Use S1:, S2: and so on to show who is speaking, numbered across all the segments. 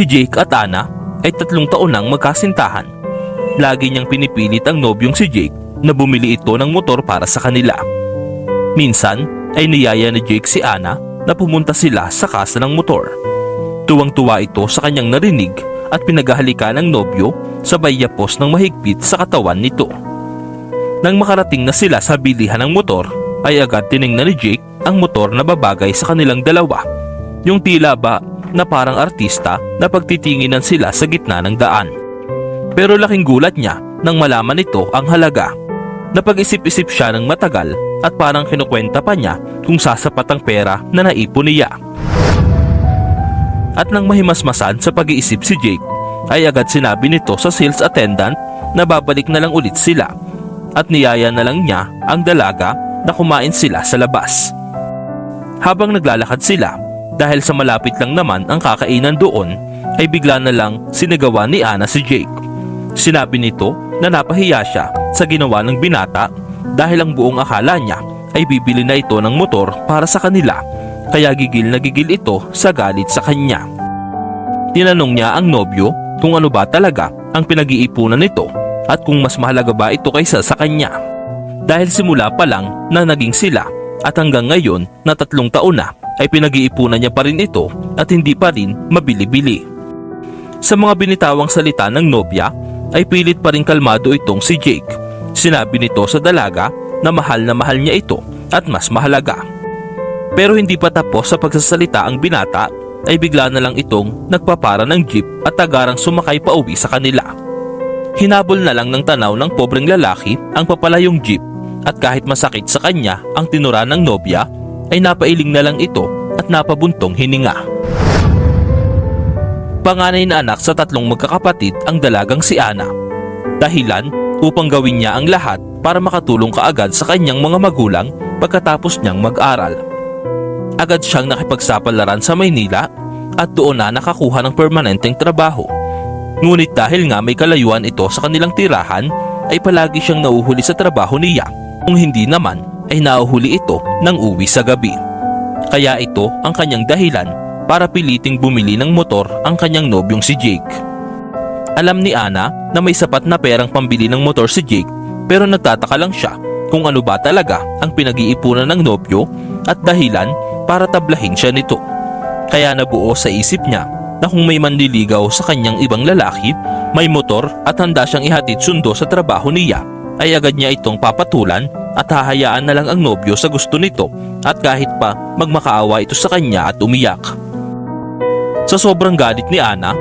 S1: Si Jake at Anna ay tatlong taon nang magkasintahan. Lagi niyang pinipilit ang nobyong si Jake na bumili ito ng motor para sa kanila. Minsan ay niyaya ni Jake si Anna na pumunta sila sa kasa ng motor. Tuwang-tuwa ito sa kanyang narinig at pinaghahalikan ng nobyo sabay yapos ng mahigpit sa katawan nito. Nang makarating na sila sa bilihan ng motor, ay agad tiningnan ni Jake ang motor na babagay sa kanilang dalawa. Yung tila ba na parang artista na pagtitinginan sila sa gitna ng daan. Pero laking gulat niya nang malaman nito ang halaga. Napag-isip-isip siya ng matagal at parang kinukwenta pa niya kung sasapat ang pera na naipon niya. At nang mahimasmasan sa pag-iisip si Jake, ay agad sinabi nito sa sales attendant na babalik na lang ulit sila at niyaya na lang niya ang dalaga na kumain sila sa labas. Habang naglalakad sila, dahil sa malapit lang naman ang kakainan doon, ay bigla na lang sinagawa ni Ana si Jake. Sinabi nito na napahiya siya sa ginawa ng binata dahil ang buong akala niya ay bibili na ito ng motor para sa kanila kaya gigil na gigil ito sa galit sa kanya. Tinanong niya ang nobyo kung ano ba talaga ang pinag-iipunan nito at kung mas mahalaga ba ito kaysa sa kanya. Dahil simula pa lang na naging sila at hanggang ngayon na tatlong taon na ay pinag-iipunan niya pa rin ito at hindi pa rin mabili-bili. Sa mga binitawang salita ng nobya ay pilit pa rin kalmado itong si Jake. Sinabi nito sa dalaga na mahal na mahal niya ito at mas mahalaga. Pero hindi pa tapos sa pagsasalita ang binata ay bigla na lang itong nagpapara ng jeep at tagarang sumakay pa uwi sa kanila. Hinabol na lang ng tanaw ng pobreng lalaki ang papalayong jeep at kahit masakit sa kanya ang tinura ng nobya ay napailing na lang ito at napabuntong hininga. Panganay na anak sa tatlong magkakapatid ang dalagang si Ana. Dahilan upang gawin niya ang lahat para makatulong kaagad sa kanyang mga magulang pagkatapos niyang mag-aral. Agad siyang nakipagsapalaran sa Maynila at doon na nakakuha ng permanenteng trabaho. Ngunit dahil nga may kalayuan ito sa kanilang tirahan, ay palagi siyang nauhuli sa trabaho niya. Kung hindi naman, ay nauhuli ito ng uwi sa gabi. Kaya ito ang kanyang dahilan para piliting bumili ng motor ang kanyang nobyong si Jake. Alam ni Ana na may sapat na perang pambili ng motor si Jake pero nagtataka lang siya kung ano ba talaga ang pinag-iipunan ng nobyo at dahilan para tablahin siya nito. Kaya nabuo sa isip niya na kung may manliligaw sa kanyang ibang lalaki, may motor at handa siyang ihatid sundo sa trabaho niya, ay agad niya itong papatulan at hahayaan na lang ang nobyo sa gusto nito at kahit pa magmakaawa ito sa kanya at umiyak. Sa sobrang galit ni Ana,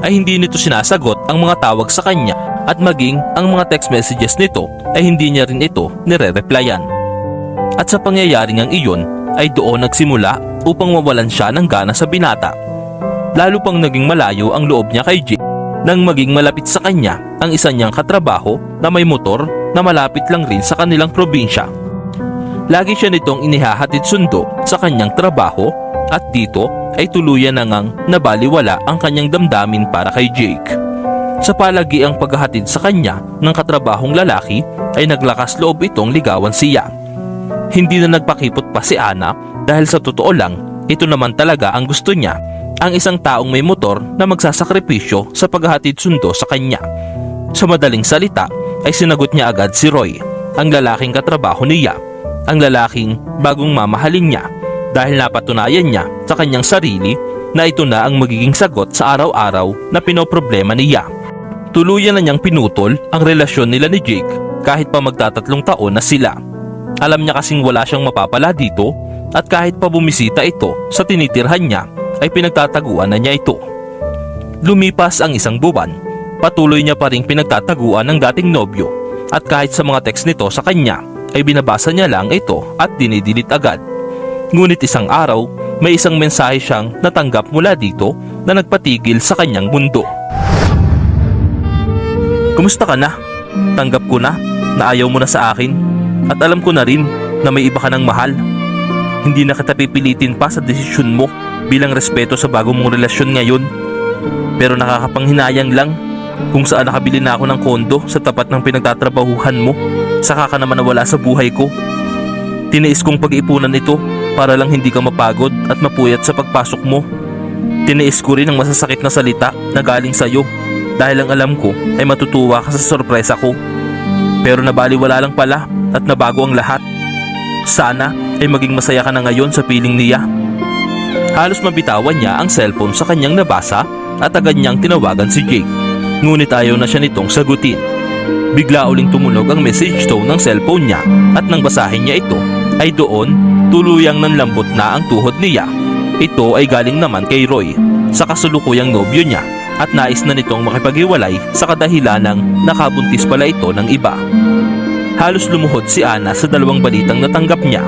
S1: ay hindi nito sinasagot ang mga tawag sa kanya at maging ang mga text messages nito ay hindi niya rin ito nire-replyan. At sa pangyayaring ang iyon ay doon nagsimula upang mawalan siya ng gana sa binata. Lalo pang naging malayo ang loob niya kay Jake nang maging malapit sa kanya ang isa niyang katrabaho na may motor na malapit lang rin sa kanilang probinsya. Lagi siya nitong inihahatid sundo sa kanyang trabaho at dito ay tuluyan na ngang nabaliwala ang kanyang damdamin para kay Jake. Sa palagi ang paghahatid sa kanya ng katrabahong lalaki ay naglakas loob itong ligawan siya. Hindi na nagpakipot pa si Ana dahil sa totoo lang, ito naman talaga ang gusto niya, ang isang taong may motor na magsasakripisyo sa paghahatid sundo sa kanya. Sa madaling salita ay sinagot niya agad si Roy, ang lalaking katrabaho niya, ang lalaking bagong mamahalin niya dahil napatunayan niya sa kanyang sarili na ito na ang magiging sagot sa araw-araw na pinoproblema niya. Tuluyan na niyang pinutol ang relasyon nila ni Jake kahit pa magtatatlong taon na sila. Alam niya kasing wala siyang mapapala dito at kahit pa bumisita ito sa tinitirhan niya ay pinagtataguan na niya ito. Lumipas ang isang buwan, patuloy niya pa rin pinagtataguan ng dating nobyo at kahit sa mga text nito sa kanya ay binabasa niya lang ito at dinidilit agad. Ngunit isang araw, may isang mensahe siyang natanggap mula dito na nagpatigil sa kanyang mundo. Kumusta ka na? Tanggap ko na na ayaw mo na sa akin at alam ko na rin na may iba ka ng mahal. Hindi na kita pipilitin pa sa desisyon mo bilang respeto sa bagong mong relasyon ngayon. Pero nakakapanghinayang lang kung saan nakabili na ako ng kondo sa tapat ng pinagtatrabahuhan mo. Saka ka naman nawala sa buhay ko. Tiniis kong pag-ipunan ito para lang hindi ka mapagod at mapuyat sa pagpasok mo. Tiniis ko rin ang masasakit na salita na galing sa'yo dahil ang alam ko ay matutuwa ka sa sorpresa ko. Pero nabaliwala lang pala at nabago ang lahat. Sana ay maging masaya ka na ngayon sa piling niya. Halos mabitawan niya ang cellphone sa kanyang nabasa at agad niyang tinawagan si Jake. Ngunit ayaw na siya nitong sagutin. Bigla uling tumunog ang message tone ng cellphone niya at nang basahin niya ito ay doon tuluyang nanlambot na ang tuhod niya. Ito ay galing naman kay Roy sa kasulukuyang nobyo niya at nais na nitong makipaghiwalay sa kadahilan ng nakabuntis pala ito ng iba. Halos lumuhod si Ana sa dalawang balitang natanggap niya.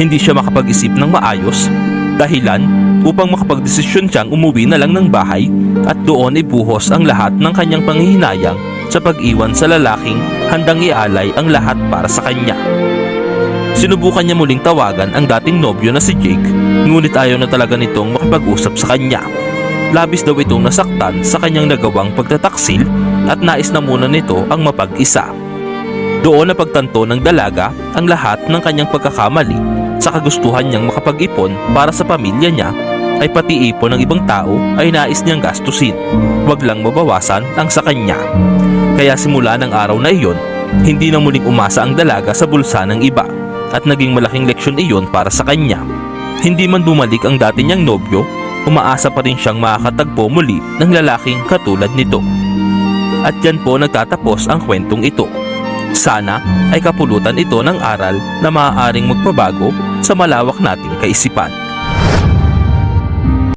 S1: Hindi siya makapag-isip ng maayos dahilan upang makapagdesisyon siyang umuwi na lang ng bahay at doon ibuhos ang lahat ng kanyang panghihinayang sa pag-iwan sa lalaking handang ialay ang lahat para sa kanya. Sinubukan niya muling tawagan ang dating nobyo na si Jake ngunit ayaw na talaga nitong makipag-usap sa kanya. Labis daw itong nasaktan sa kanyang nagawang pagtataksil at nais na muna nito ang mapag-isa. Doon na pagtanto ng dalaga ang lahat ng kanyang pagkakamali sa kagustuhan niyang makapag-ipon para sa pamilya niya ay pati ipon ng ibang tao ay nais niyang gastusin. Huwag lang mabawasan ang sa kanya. Kaya simula ng araw na iyon, hindi na muling umasa ang dalaga sa bulsa ng iba at naging malaking leksyon iyon para sa kanya. Hindi man bumalik ang dati niyang nobyo, umaasa pa rin siyang makakatagpo muli ng lalaking katulad nito. At yan po nagtatapos ang kwentong ito. Sana ay kapulutan ito ng aral na maaaring magpabago sa malawak nating kaisipan.